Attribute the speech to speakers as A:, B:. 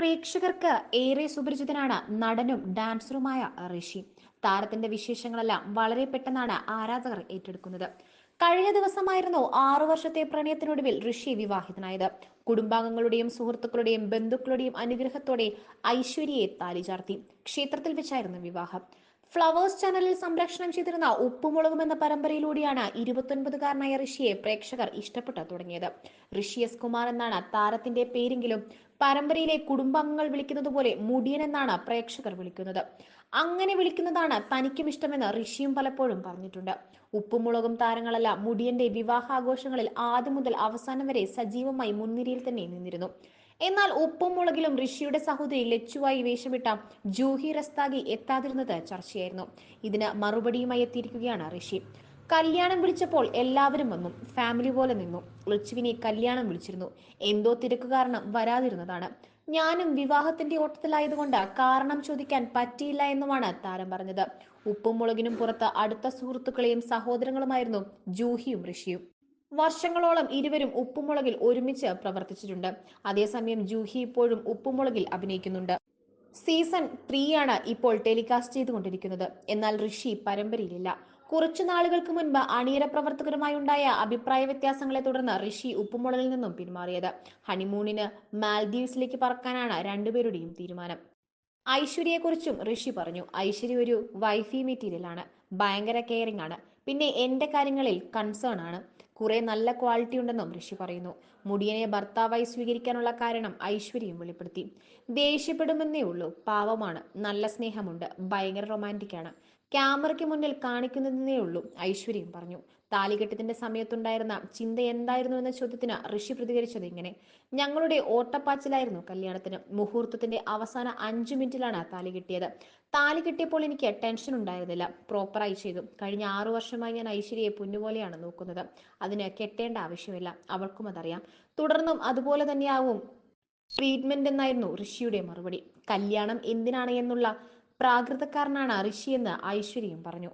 A: പ്രേക്ഷകർക്ക് ഏറെ സുപരിചിതനാണ് നടനും ഡാൻസറുമായ ഋഷി. താരത്തിന്റെ വിശേഷങ്ങളെല്ലാം വളരെ പെട്ടെന്നാണ് ആരാധകർ ഏറ്റെടുക്കുന്നത്. കഴിഞ്ഞ ദിവസമായിരുന്നു ആറു വർഷത്തെ പ്രണയത്തിനൊടുവിൽ ഋഷി വിവാഹിതനായത്. കുടുംബാംഗങ്ങളുടെയും സുഹൃത്തുക്കളുടെയും ബന്ധുക്കളുടെയും അനുഗ്രഹത്തോടെ ഐശ്വര്യയെ താലി ചാർത്തി. ക്ഷേത്രത്തിൽ വെച്ചായിരുന്നു വിവാഹം. ഫ്ലവേഴ്സ് ചാനലിൽ സംപ്രേഷണം ചെയ്തിരുന്ന ഉപ്പുമുളകും എന്ന പരമ്പരയിലൂടെയാണ് ഇരുപത്തൊൻപതുകാരനായ ഋഷിയെ പ്രേക്ഷകർ ഇഷ്ടപ്പെട്ടു തുടങ്ങിയത്. ഋഷി എസ് കുമാർ എന്നാണ് താരത്തിന്റെ പേരെങ്കിലും പരമ്പരയിലെ കുടുംബാംഗങ്ങൾ വിളിക്കുന്നത് പോലെ മുടിയൻ എന്നാണ് പ്രേക്ഷകർ വിളിക്കുന്നത്. അങ്ങനെ വിളിക്കുന്നതാണ് തനിക്കും ഇഷ്ടമെന്ന് ഋഷിയും പലപ്പോഴും പറഞ്ഞിട്ടുണ്ട്. ഉപ്പുമുളകും താരങ്ങളല്ല മുടിയന്റെ വിവാഹാഘോഷങ്ങളിൽ ആദ്യം മുതൽ അവസാനം വരെ സജീവമായി മുൻനിരയിൽ തന്നെ നിന്നിരുന്നു. എന്നാൽ ഉപ്പും മുളകിലും ഋഷിയുടെ സഹോദരി ലച്ചുവായി വേഷമിട്ട ജൂഹി റസ്താഗി എത്താതിരുന്നത് ചർച്ചയായിരുന്നു. ഇതിന് മറുപടിയുമായി എത്തിയിരിക്കുകയാണ് ഋഷി. കല്യാണം വിളിച്ചപ്പോൾ എല്ലാവരും വന്നു. ഫാമിലി പോലെ നിന്നു. ലച്ചുവിനെ കല്യാണം വിളിച്ചിരുന്നു. എന്തോ തിരക്ക് കാരണം വരാതിരുന്നതാണ്. ഞാനും വിവാഹത്തിന്റെ ഓട്ടത്തിലായതുകൊണ്ട് കാരണം ചോദിക്കാൻ പറ്റിയില്ല എന്നുമാണ് താരം പറഞ്ഞത്. ഉപ്പും മുളകിനും പുറത്ത് അടുത്ത സുഹൃത്തുക്കളെയും സഹോദരങ്ങളുമായിരുന്നു ജൂഹിയും ഋഷിയും. വർഷങ്ങളോളം ഇരുവരും ഉപ്പുമുളകിൽ ഒരുമിച്ച് പ്രവർത്തിച്ചിട്ടുണ്ട്. അതേസമയം ജൂഹി ഇപ്പോഴും ഉപ്പുമുളകിൽ അഭിനയിക്കുന്നുണ്ട്. സീസൺ ത്രീയാണ് ഇപ്പോൾ ടെലികാസ്റ്റ് ചെയ്തുകൊണ്ടിരിക്കുന്നത്. എന്നാൽ ഋഷി പരമ്പരയിലില്ല. കുറച്ചു നാളുകൾക്ക് മുൻപ് അണിയറ പ്രവർത്തകരുമായി ഉണ്ടായ അഭിപ്രായ വ്യത്യാസങ്ങളെ തുടർന്ന് ഋഷി ഉപ്പുമുളകിൽ നിന്നും പിന്മാറിയത്. ഹണിമൂണിന് മാൽദീവ്സിലേക്ക് പറക്കാനാണ് രണ്ടുപേരുടെയും തീരുമാനം. ഐശ്വര്യയെക്കുറിച്ചും ഋഷി പറഞ്ഞു. ഐശ്വര്യ ഒരു വൈഫി മെറ്റീരിയലാണ്. ഭയങ്കര കെയറിംഗ് ആണ്. പിന്നെ എന്റെ കാര്യങ്ങളിൽ കൺസേൺ ആണ്. കുറെ നല്ല ക്വാളിറ്റി ഉണ്ടെന്നും ഋഷി പറയുന്നു. മുടിയനെ ഭർത്താവായി സ്വീകരിക്കാനുള്ള കാരണം ഐശ്വര്യം വെളിപ്പെടുത്തി. ദേഷ്യപ്പെടുമെന്നേ ഉള്ളൂ. പാവമാണ്. നല്ല സ്നേഹമുണ്ട്. ഭയങ്കര റൊമാന്റിക് ആണ്. ക്യാമറയ്ക്ക് മുന്നിൽ കാണിക്കുന്നതെന്നേ ഉള്ളൂ ഐശ്വര്യം പറഞ്ഞു. താലികെട്ടത്തിന്റെ സമയത്തുണ്ടായിരുന്ന ചിന്ത എന്തായിരുന്നു എന്ന ചോദ്യത്തിന് ഋഷി പ്രതികരിച്ചത് ഇങ്ങനെ. ഞങ്ങളുടെ ഓട്ടപ്പാച്ചിലായിരുന്നു കല്യാണത്തിന്. മുഹൂർത്തത്തിന്റെ അവസാന അഞ്ചു മിനിറ്റിലാണ് താലി കിട്ടിയത്. താലി കിട്ടിയപ്പോൾ എനിക്ക് ടെൻഷൻ ഉണ്ടായിരുന്നില്ല. പ്രോപ്പറായി ചെയ്തു. കഴിഞ്ഞ ആറു വർഷമായി ഞാൻ ഐശ്വര്യയെ പൊന്നുപോലെയാണ് നോക്കുന്നത്. അതിന് കെട്ടേണ്ട ആവശ്യമില്ല. അവൾക്കും അതറിയാം. തുടർന്നും അതുപോലെ തന്നെയാവും ട്രീറ്റ്മെന്റ് എന്നായിരുന്നു ഋഷിയുടെ മറുപടി. കല്യാണം എന്തിനാണ് എന്നുള്ള പ്രാകൃതക്കാരനാണ് ഋഷി എന്ന് ഐശ്വര്യയും പറഞ്ഞു.